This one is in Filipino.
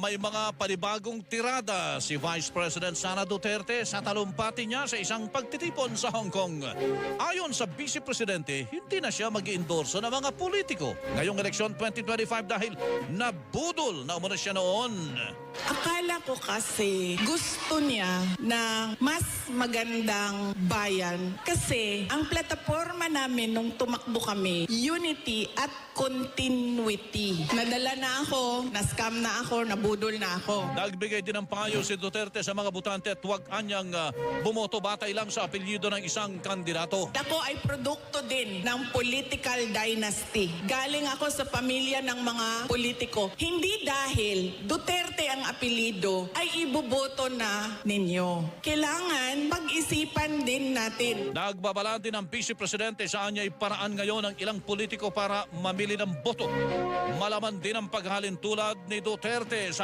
may mga panibagong tirada si Vice President Sara Duterte sa talumpati niya sa isang pagtitipon sa Hong Kong. Ayon sa Vice Presidente, hindi na siya mag endorso ng mga politiko ngayong eleksyon 2025 dahil nabudol na umano siya noon. Akala ko kasi gusto niya na mas magandang bayan kasi ang plataforma namin nung tumakbo kami, unity at continuity. Nadala na ako, na-scam na ako, nabudol na ako. Nagbigay din ng payo si Duterte sa mga butante at huwag anyang ah, bumoto batay lang sa apelyido ng isang kandidato. Ako ay produkto din ng political dynasty. Galing ako sa pamilya ng mga politiko. Hindi dahil Duterte apelido ay iboboto na ninyo. Kailangan pag-isipan din natin. Nagbabala din ang Vice Presidente sa anya'y paraan ngayon ng ilang politiko para mamili ng boto. Malaman din ang paghalin tulad ni Duterte sa